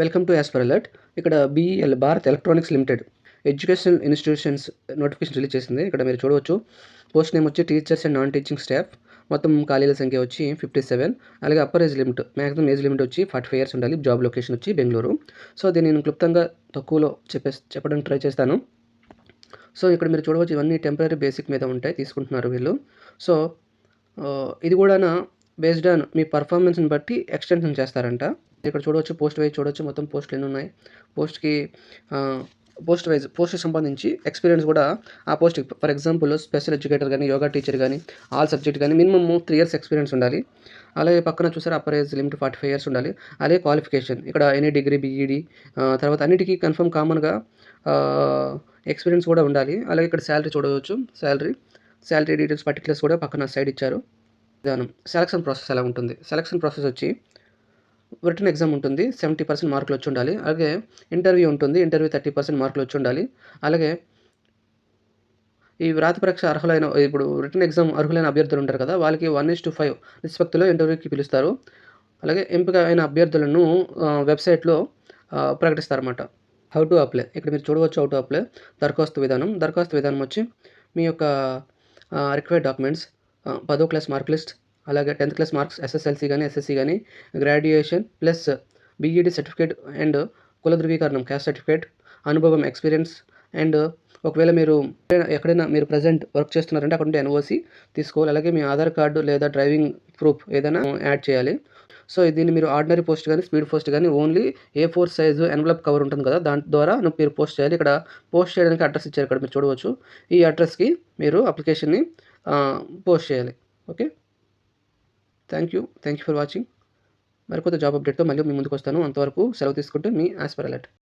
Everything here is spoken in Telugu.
Welcome to as per alert. ఇక్కడ BEL Bharat electronics limited education institutions notification release చేసింది. ఇక్కడ మీరు చూడవచ్చు. పోస్ట్ నేమ్ వచ్చి teachers and non teaching staff. మొత్తం ఖాళీల సంఖ్య వచ్చి ఫిఫ్టీ సెవెన్. అలాగే upper age limit maximum age limit వచ్చి ఫార్టీ ఫైవ్ ఇయర్స్ ఉండాలి. జాబ్ లొకేషన్ వచ్చి బెంగళూరు. సో దీన్ని నేను క్లుప్తంగా తక్కువలో చెప్పే చెప్పడానికి ట్రై చేస్తాను. సో ఇక్కడ మీరు చూడవచ్చు ఇవన్నీ టెంపరీ బేసిక్ మీద ఉంటాయి. తీసుకుంటున్నారు వీళ్ళు. సో ఇది కూడా బేస్డ్ ఆన్ మీ పర్ఫార్మెన్స్ని బట్టి ఎక్స్టెన్షన్ చేస్తారంట. ఇక్కడ చూడవచ్చు పోస్ట్ వైజ్ చూడవచ్చు మొత్తం పోస్టులు ఎన్ని ఉన్నాయి? పోస్ట్కి పోస్ట్ వైజ్ పోస్ట్కి సంబంధించి ఎక్స్పీరియన్స్ కూడా ఆ post for example special educator కానీ యోగా టీచర్ కానీ ఆల్ సబ్జెక్ట్ కానీ మినిమమ్ త్రీ ఇయర్స్ ఎక్స్పీరియన్స్ ఉండాలి. అలాగే పక్కన చూసారు upper age limit forty five years ఉండాలి. అలాగే క్వాలిఫికేషన్ ఇక్కడ ఎనీ డిగ్రీ బీఈడి తర్వాత అన్నిటికీ కన్ఫర్మ్ కామన్గా ఎక్స్పీరియన్స్ కూడా ఉండాలి. అలాగే ఇక్కడ శాలరీ చూడవచ్చు శాలరీ శాలరీ డీటెయిల్స్ పర్టికులర్స్ కూడా పక్కన సైడ్ ఇచ్చారు. విధానం. సెలక్షన్ ప్రాసెస్ ఎలా ఉంటుంది? సెలక్షన్ ప్రాసెస్ వచ్చి రిటర్న్ ఎగ్జామ్ ఉంటుంది సెవెంటీ పర్సెంట్ మార్కులు వచ్చి ఉండాలి. అలాగే ఇంటర్వ్యూ ఉంటుంది ఇంటర్వ్యూ థర్టీ పర్సెంట్ మార్కులు వచ్చి ఉండాలి. అలాగే ఈ వ్రాత పరీక్ష అర్హులైన ఇప్పుడు రిటర్న్ ఎగ్జామ్ అర్హులైన అభ్యర్థులు ఉంటారు కదా వాళ్ళకి వన్ ఇస్ టు ఫైవ్ నిష్పక్తిలో ఇంటర్వ్యూకి పిలుస్తారు. అలాగే ఎంపిక అయిన అభ్యర్థులను వెబ్సైట్లో ప్రకటిస్తారన్నమాట. హౌ టు అప్లై ఇక్కడ మీరు చూడవచ్చు హౌ టు అప్లై దరఖాస్తు విధానం. దరఖాస్తు విధానం వచ్చి మీ యొక్క రిక్వైర్డ్ డాక్యుమెంట్స్ పదో క్లాస్ మార్క్ లిస్ట్ అలాగే టెన్త్ క్లాస్ మార్క్స్ ఎస్ఎస్ఎల్సి కానీ ఎస్ఎస్సి కానీ graduation plus BEd certificate and కుల ధృవీకరణం క్యాస్ట్ సర్టిఫికేట్ అనుభవం ఎక్స్పీరియన్స్ అండ్ ఒకవేళ మీరు ఎక్కడైనా- ఎక్కడైనా మీరు ప్రజెంట్ వర్క్ చేస్తున్నారంటే అక్కడ ఉంటే ఎన్ఓసి తీసుకోవాలి. అలాగే మీ ఆధార్ కార్డు లేదా డ్రైవింగ్ ప్రూఫ్ ఏదైనా యాడ్ చేయాలి. సో దీన్ని మీరు ఆర్డినరీ పోస్ట్ కానీ స్పీడ్ పోస్ట్ కానీ only A four size envelope cover ఉంటుంది కదా దాని ద్వారా మీరు పోస్ట్ చేయాలి. ఇక్కడ పోస్ట్ చేయడానికి అడ్రస్ ఇచ్చారు ఇక్కడ మీరు చూడవచ్చు. ఈ అడ్రస్కి మీరు అప్లికేషన్ని పోస్ట్ చేయాలి. Okay? Thank you thank you for watching మరికొత్త job అప్డేట్తో మళ్ళీ మీ ముందుకు వస్తాను. అంతవరకు సెలవు తీసుకుంటే మీ యాస్పర్ అలర్ట్